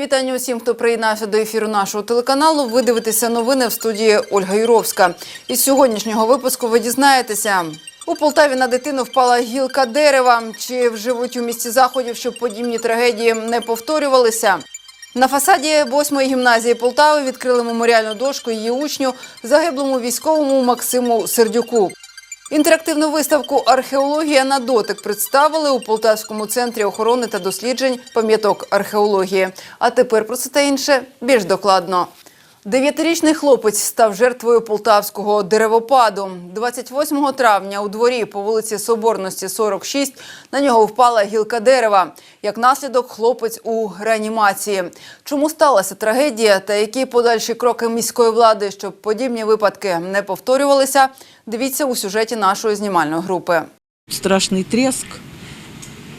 вітання усім, хто приєднався до ефіру нашого телеканалу. Ви дивитеся новини в студії Ольга Юровська. Із сьогоднішнього випуску ви дізнаєтеся. У Полтаві на дитину впала гілка дерева. Чи вживуть у місті заходів, щоб подібні трагедії не повторювалися? На фасаді 8-ї гімназії Полтави відкрили меморіальну дошку її учню, загиблому військовому Максиму Сердюку. Інтерактивну виставку Археологія на дотик представили у Полтавському центрі охорони та досліджень пам'яток археології. А тепер про це та інше більш докладно. Дев'ятирічний хлопець став жертвою полтавського деревопаду. 28 травня у дворі по вулиці Соборності, 46, на нього впала гілка дерева. Як наслідок, хлопець у реанімації. Чому сталася трагедія та які подальші кроки міської влади, щоб подібні випадки не повторювалися, дивіться у сюжеті нашої знімальної групи. страшний тріск,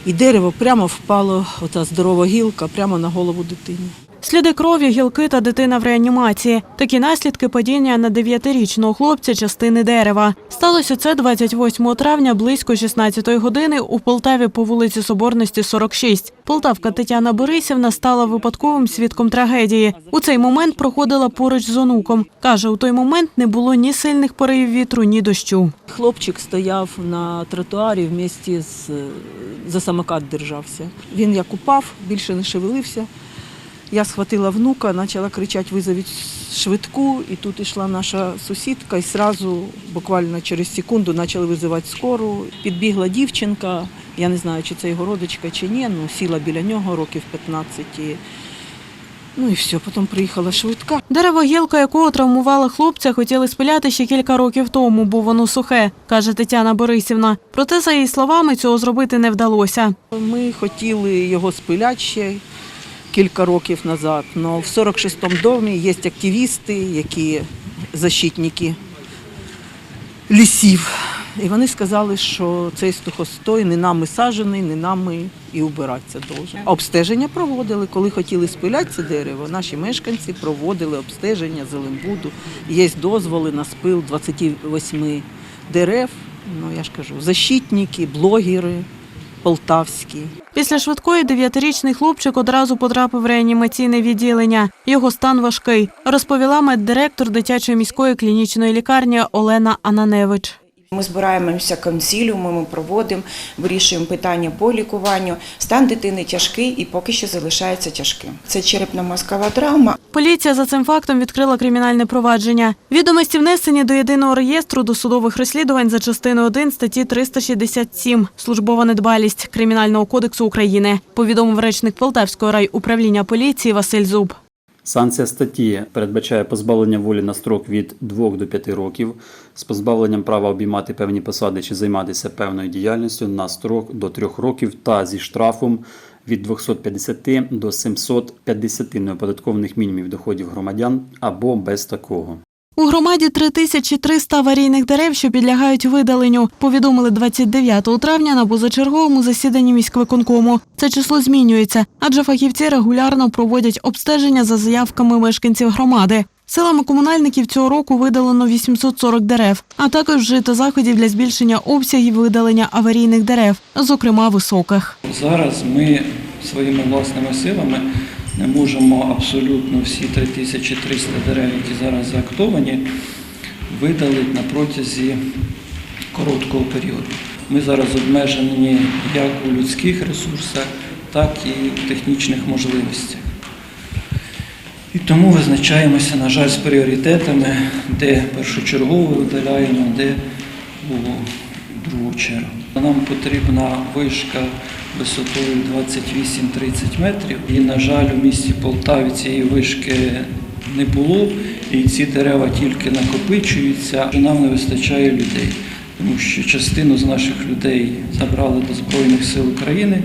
і дерево прямо впало, ота здорова гілка, прямо на голову дитині. Сліди крові, гілки та дитина в реанімації. Такі наслідки падіння на дев'ятирічного хлопця частини дерева. Сталося це 28 травня близько 16 години у Полтаві по вулиці Соборності, 46. Полтавка Тетяна Борисівна стала випадковим свідком трагедії. У цей момент проходила поруч з онуком. Каже, у той момент не було ні сильних поривів вітру, ні дощу. Хлопчик стояв на тротуарі в місті з за самокат держався. Він як упав, більше не шевелився. Я схватила внука, почала кричати визовіть швидку, і тут йшла наша сусідка, і одразу, буквально через секунду, почали визивати скору. Підбігла дівчинка, я не знаю, чи це його родичка, чи ні, ну сіла біля нього років 15. І, ну і все, потім приїхала швидка. Дерево гілка, якого травмувала хлопця, хотіли спиляти ще кілька років тому, бо воно сухе, каже Тетяна Борисівна. Проте, за її словами, цього зробити не вдалося. Ми хотіли його спиляти ще кілька років назад, але в 46-му домі є активісти, які защитники лісів. І вони сказали, що цей стухостой не нами саджений, не нами і убиратися должен. Обстеження проводили, коли хотіли спиляти це дерево. Наші мешканці проводили обстеження зелембуду. Є дозволи на спил 28 дерев. Ну я ж кажу, защитники, блогери полтавські. Після швидкої дев'ятирічний хлопчик одразу потрапив в реанімаційне відділення. Його стан важкий, розповіла меддиректор дитячої міської клінічної лікарні Олена Ананевич. Ми збираємося консіліуми, ми проводимо, вирішуємо питання по лікуванню. Стан дитини тяжкий і поки що залишається тяжким. Це черепно-мозкова травма. Поліція за цим фактом відкрила кримінальне провадження. Відомості внесені до єдиного реєстру досудових розслідувань за частиною 1 статті 367 «Службова недбалість Кримінального кодексу України», повідомив речник Полтавського райуправління поліції Василь Зуб. Санкція статті передбачає позбавлення волі на строк від 2 до 5 років з позбавленням права обіймати певні посади чи займатися певною діяльністю на строк до 3 років та зі штрафом від 250 до 750 неоподаткованих мінімумів доходів громадян або без такого. У громаді 3300 аварійних дерев, що підлягають видаленню, повідомили 29 травня на позачерговому засіданні міськвиконкому. Це число змінюється, адже фахівці регулярно проводять обстеження за заявками мешканців громади. Силами комунальників цього року видалено 840 дерев, а також вжито заходів для збільшення обсягів видалення аварійних дерев, зокрема високих. Зараз ми своїми власними силами не можемо абсолютно всі 3300 дерев, які зараз заактовані, видалити на протязі короткого періоду. Ми зараз обмежені як у людських ресурсах, так і в технічних можливостях. І тому визначаємося, на жаль, з пріоритетами, де першочергово видаляємо, де у другу чергу. Нам потрібна вишка висотою 28-30 метрів. І, на жаль, у місті Полтаві цієї вишки не було, і ці дерева тільки накопичуються. Нам не вистачає людей, тому що частину з наших людей забрали до Збройних сил України.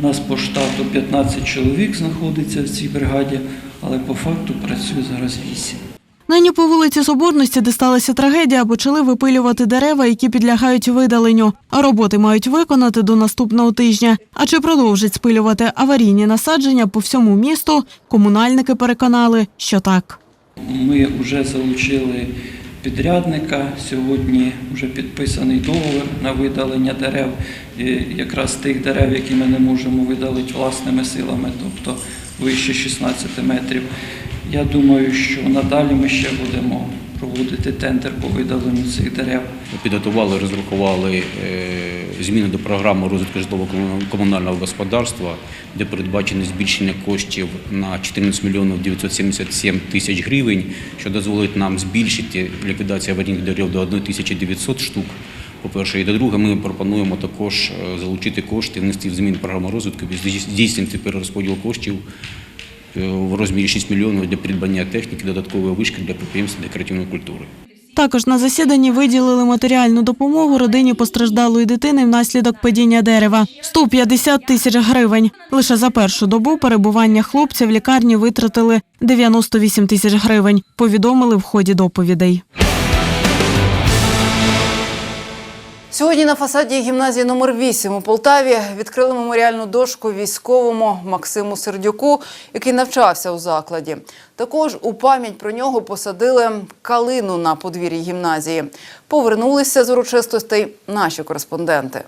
У нас по штату 15 чоловік знаходиться в цій бригаді, але по факту працює зараз 8. Нині по вулиці Соборності, де сталася трагедія, почали випилювати дерева, які підлягають видаленню. А роботи мають виконати до наступного тижня. А чи продовжать спилювати аварійні насадження по всьому місту? Комунальники переконали, що так. Ми вже залучили підрядника. Сьогодні вже підписаний договір на видалення дерев, якраз тих дерев, які ми не можемо видалити власними силами, тобто вище 16 метрів. Я думаю, що надалі ми ще будемо проводити тендер по видаленню цих дерев. Підготували, розрахували е, зміни до програми розвитку житлово-комунального господарства, де передбачено збільшення коштів на 14 мільйонів 977 тисяч гривень, що дозволить нам збільшити ліквідацію аварійних дерев до 1900 штук. По-перше, і до-друге, ми пропонуємо також е, залучити кошти, внести в зміни програми розвитку, здійснити перерозподіл коштів в розмірі 6 мільйонів для придбання техніки, додаткової вишки для підприємства декоративної культури. Також на засіданні виділили матеріальну допомогу родині постраждалої дитини внаслідок падіння дерева 150 тисяч гривень. Лише за першу добу перебування хлопця в лікарні витратили 98 тисяч гривень. Повідомили в ході доповідей. Сьогодні на фасаді гімназії номер 8 у Полтаві відкрили меморіальну дошку військовому Максиму Сердюку, який навчався у закладі. Також у пам'ять про нього посадили калину на подвір'ї гімназії. Повернулися з урочистостей наші кореспонденти.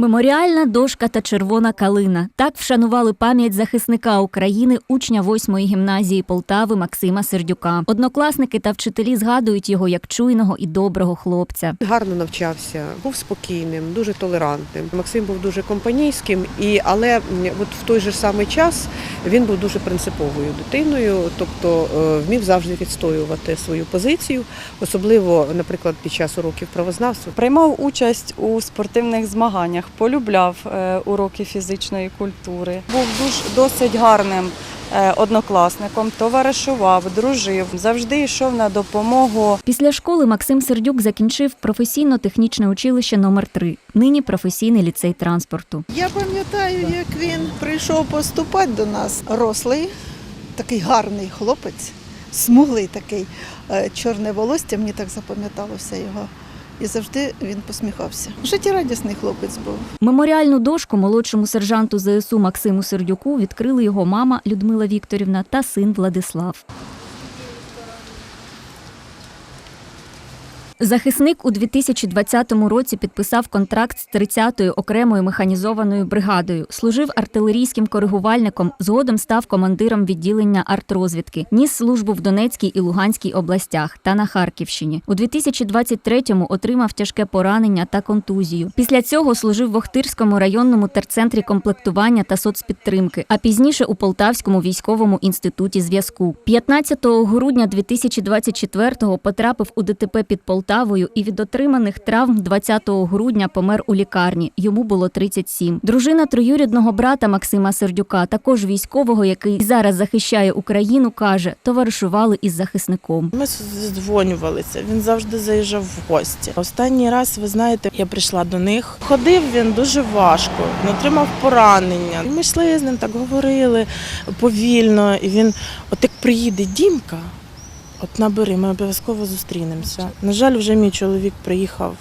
Меморіальна дошка та червона калина. Так вшанували пам'ять захисника України, учня 8-ї гімназії Полтави Максима Сердюка. Однокласники та вчителі згадують його як чуйного і доброго хлопця. Гарно навчався, був спокійним, дуже толерантним. Максим був дуже компанійським, і але от в той же самий час він був дуже принциповою дитиною, тобто е, вмів завжди відстоювати свою позицію, особливо, наприклад, під час уроків правознавства. Приймав участь у спортивних змаганнях, полюбляв е, уроки фізичної культури. Був дуже досить гарним е, однокласником, товаришував, дружив, завжди йшов на допомогу. Після школи Максим Сердюк закінчив професійно-технічне училище номер 3 нині професійний ліцей транспорту. Я пам'ятаю, як він прийшов поступати до нас. Рослий, такий гарний хлопець, смуглий такий, е, чорне волосся, мені так запам'яталося його. І завжди він посміхався. Життєрадісний хлопець був. Меморіальну дошку молодшому сержанту ЗСУ Максиму Сердюку відкрили його мама Людмила Вікторівна та син Владислав. Захисник у 2020 році підписав контракт з 30-ю окремою механізованою бригадою, служив артилерійським коригувальником, згодом став командиром відділення артрозвідки, ніс службу в Донецькій і Луганській областях та на Харківщині. У 2023-му отримав тяжке поранення та контузію. Після цього служив в Охтирському районному терцентрі комплектування та соцпідтримки, а пізніше у Полтавському військовому інституті зв'язку. 15 грудня 2024-го потрапив у ДТП під Полтавою і від отриманих травм 20 грудня помер у лікарні. Йому було 37. Дружина троюрідного брата Максима Сердюка, також військового, який зараз захищає Україну, каже, товаришували із захисником. Ми здзвонювалися. Він завжди заїжджав в гості. Останній раз, ви знаєте, я прийшла до них. Ходив він дуже важко, він отримав поранення. Ми йшли з ним, так говорили повільно. І він, от як приїде Дімка, от набери, ми обов'язково зустрінемося. На жаль, вже мій чоловік приїхав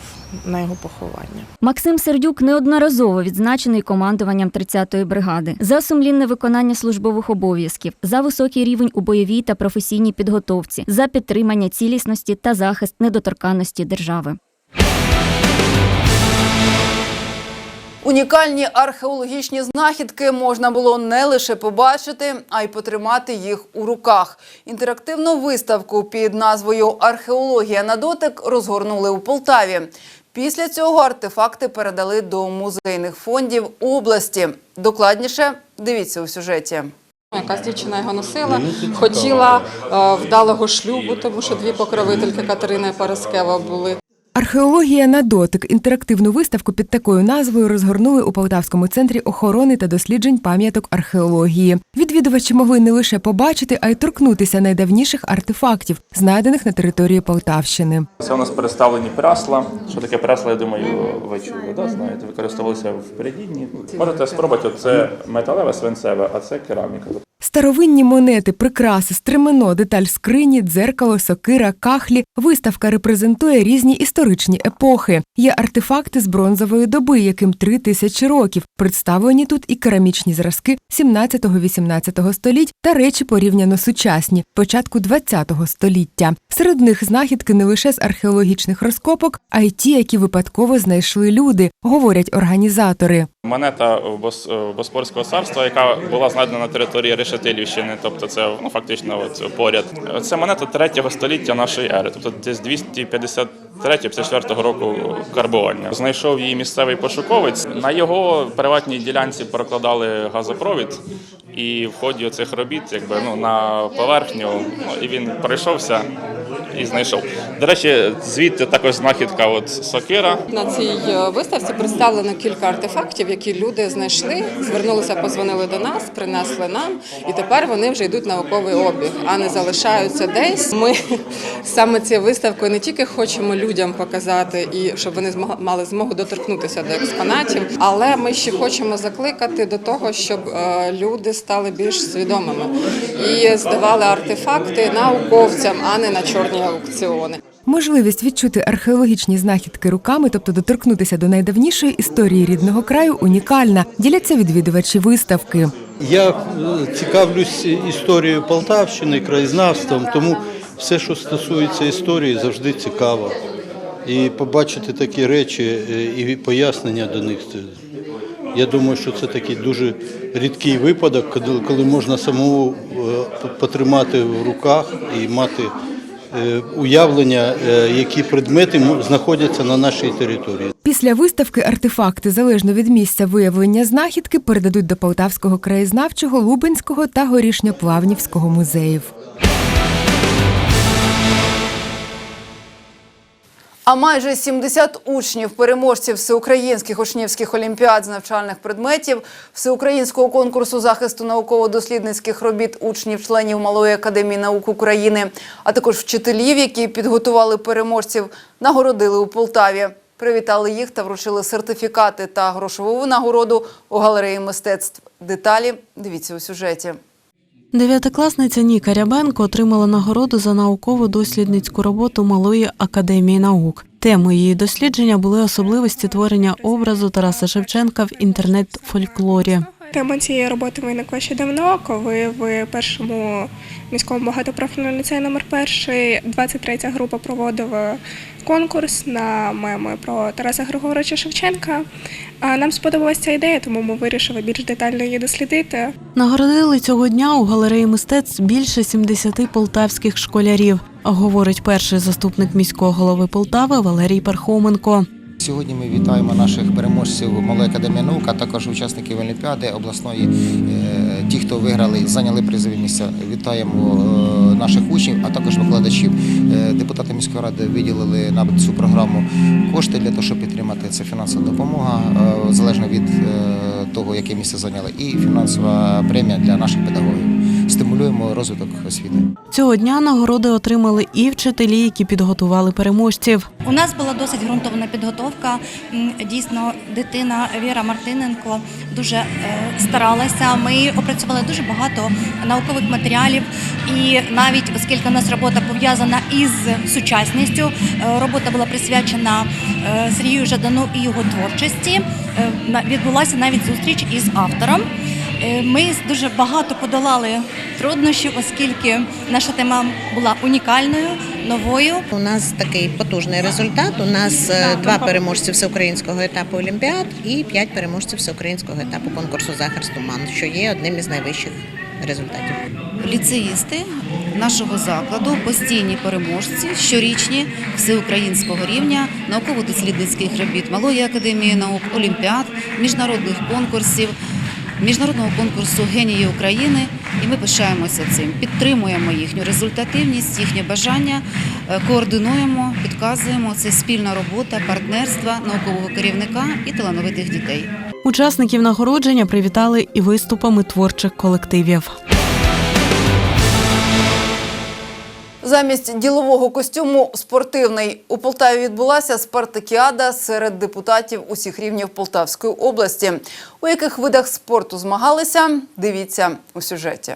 на його поховання. Максим Сердюк неодноразово відзначений командуванням 30-ї бригади за сумлінне виконання службових обов'язків, за високий рівень у бойовій та професійній підготовці, за підтримання цілісності та захист недоторканності держави. Унікальні археологічні знахідки можна було не лише побачити, а й потримати їх у руках. Інтерактивну виставку під назвою Археологія на дотик розгорнули у Полтаві. Після цього артефакти передали до музейних фондів області. Докладніше дивіться у сюжеті. Якась дівчина його носила, хотіла е, вдалого шлюбу, тому що дві покровительки Катерина і Параскева були. Археологія на дотик. Інтерактивну виставку під такою назвою розгорнули у Полтавському центрі охорони та досліджень пам'яток археології. Відвідувачі могли не лише побачити, а й торкнутися найдавніших артефактів, знайдених на території Полтавщини. Це у нас переставлені прасла. Що таке прасла, я думаю, ви чули, да? знаєте, використовувалися в передінні. Можете спробувати, це металеве, свинцеве, а це кераміка. Старовинні монети, прикраси, стремено, деталь скрині, дзеркало, сокира, кахлі. Виставка репрезентує різні історичні епохи. Є артефакти з бронзової доби, яким три тисячі років. Представлені тут і керамічні зразки 17-18 століть та речі порівняно сучасні, початку 20-го століття. Серед них знахідки не лише з археологічних розкопок, а й ті, які випадково знайшли люди, говорять організатори. Монета Бос- Боспорського царства, яка була знайдена на території Решетилівщини, тобто це ну, фактично от, поряд. Це монета 3 століття нашої ери, тобто десь 253-54 року карбування. Знайшов її місцевий пошуковець. На його приватній ділянці прокладали газопровід, і в ході цих робіт, якби ну на поверхню, ну, і він пройшовся і знайшов. До речі, звідти також знахідка от сокира. На цій е, виставці представлено кілька артефактів, які люди знайшли, звернулися, позвонили до нас, принесли нам, і тепер вони вже йдуть науковий обіг, а не залишаються десь. Ми саме цією виставкою не тільки хочемо людям показати і щоб вони мали змогу доторкнутися до експонатів, але ми ще хочемо закликати до того, щоб е, люди стали більш свідомими і здавали артефакти науковцям, а не на чорні аукціони. Можливість відчути археологічні знахідки руками, тобто доторкнутися до найдавнішої історії рідного краю, унікальна. Діляться відвідувачі виставки. Я е, цікавлюсь історією Полтавщини, краєзнавством, тому все, що стосується історії, завжди цікаво. І побачити такі речі е, і пояснення до них. Я думаю, що це такий дуже рідкий випадок, коли- можна самому е, потримати в руках і мати уявлення, е, які предмети знаходяться на нашій території. Після виставки артефакти, залежно від місця виявлення знахідки, передадуть до Полтавського краєзнавчого, Лубенського та Горішньоплавнівського музеїв. А майже 70 учнів, переможців всеукраїнських учнівських олімпіад з навчальних предметів, всеукраїнського конкурсу захисту науково-дослідницьких робіт учнів-членів Малої академії наук України, а також вчителів, які підготували переможців, нагородили у Полтаві. Привітали їх та вручили сертифікати та грошову нагороду у галереї мистецтв. Деталі дивіться у сюжеті. Дев'ятикласниця Ніка Рябенко отримала нагороду за науково-дослідницьку роботу Малої академії наук. Темою її дослідження були особливості творення образу Тараса Шевченка в інтернет-фольклорі. Тема цієї роботи виникла ще давно, коли в першому міському багатопрофільному ліцеї номер перший 23 група проводила конкурс на меми про Тараса Григоровича Шевченка. Нам сподобалася ця ідея, тому ми вирішили більш детально її дослідити. Нагородили цього дня у галереї мистецтв більше 70 полтавських школярів, говорить перший заступник міського голови Полтави Валерій Пархоменко. Сьогодні ми вітаємо наших переможців Малої академії наук, а також учасників Олімпіади обласної. Е, Ті, хто виграли зайняли призові місця, вітаємо е, наших учнів, а також викладачів. Е, Депутати міської ради виділили на цю програму кошти для того, щоб підтримати це фінансова допомога, залежно від того, яке місце зайняли, і фінансова премія для наших педагогів. Стимулюємо розвиток освіти. Цього дня нагороди отримали і вчителі, які підготували переможців. У нас була досить ґрунтовна підготовка. Дійсно, дитина Віра Мартиненко дуже е, старалася. Ми опрацювали дуже багато наукових матеріалів, і навіть оскільки у нас робота пов'язана із сучасністю, е, робота була присвячена е, Сергію Жадану і його творчості. На- Відбулася навіть зустріч із автором. Е, Ми дуже багато подолали труднощів, оскільки наша тема була унікальною, новою. У нас такий потужний результат. У нас е, два переможці всеукраїнського етапу Олімпіад і п'ять переможців всеукраїнського етапу конкурсу захисту МАН, що є одним із найвищих результатів. Ліцеїсти нашого закладу постійні переможці щорічні всеукраїнського рівня науково-дослідницьких робіт Малої академії наук, олімпіад, міжнародних конкурсів, міжнародного конкурсу Генії України. І ми пишаємося цим, підтримуємо їхню результативність, їхнє бажання, е, координуємо, підказуємо. Це спільна робота, партнерства наукового керівника і талановитих дітей. Учасників нагородження привітали і виступами творчих колективів. Замість ділового костюму спортивний у Полтаві відбулася спартакіада серед депутатів усіх рівнів Полтавської області. У яких видах спорту змагалися? Дивіться у сюжеті.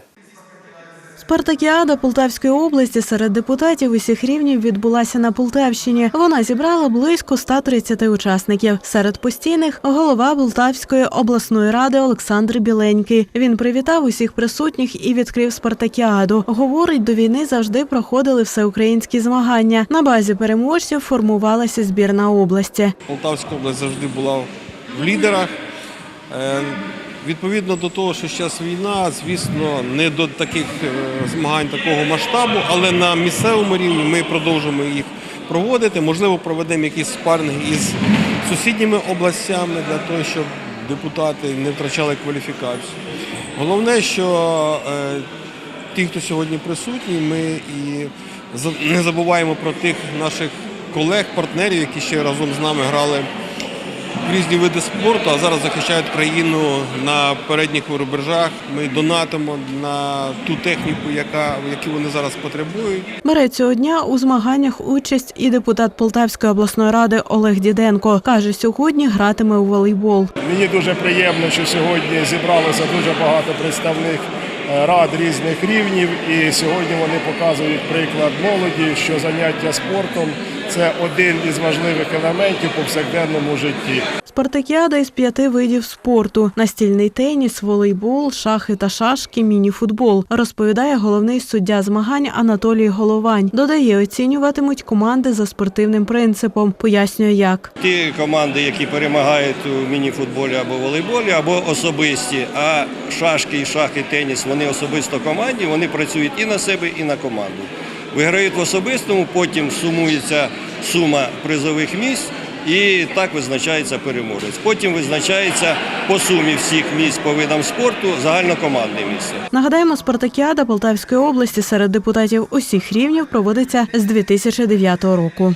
Спартакіада Полтавської області серед депутатів усіх рівнів відбулася на Полтавщині. Вона зібрала близько 130 учасників. Серед постійних голова Полтавської обласної ради Олександр Біленький. Він привітав усіх присутніх і відкрив спартакіаду. Говорить, до війни завжди проходили всеукраїнські змагання. На базі переможців формувалася збірна області. Полтавська область завжди була в лідерах. Відповідно до того, що зараз війна, звісно, не до таких е, змагань такого масштабу, але на місцевому рівні ми продовжуємо їх проводити. Можливо, проведемо якісь спарринги із сусідніми областями для того, щоб депутати не втрачали кваліфікацію. Головне, що е, ті, хто сьогодні присутні, ми і не забуваємо про тих наших колег, партнерів, які ще разом з нами грали різні види спорту, а зараз захищають країну на передніх рубежах. Ми донатимо на ту техніку, яка, яку вони зараз потребують. Бере цього дня у змаганнях участь і депутат Полтавської обласної ради Олег Діденко. Каже, сьогодні гратиме у волейбол. Мені дуже приємно, що сьогодні зібралося дуже багато представних е, рад різних рівнів, і сьогодні вони показують приклад молоді, що заняття спортом це один із важливих елементів у повсякденному житті. Спартакіада із п'яти видів спорту: настільний теніс, волейбол, шахи та шашки, міні-футбол, розповідає головний суддя змагань Анатолій Головань. Додає, оцінюватимуть команди за спортивним принципом. Пояснює, як. Ті команди, які перемагають у міні-футболі або волейболі, або особисті, а шашки і шахи, теніс, вони особисто команді, вони працюють і на себе, і на команду. Виграють в особистому, потім сумується сума призових місць. І так визначається переможець. Потім визначається по сумі всіх місць по видам спорту загальнокомандне місце. Нагадаємо, Спартакіада Полтавської області серед депутатів усіх рівнів проводиться з 2009 року.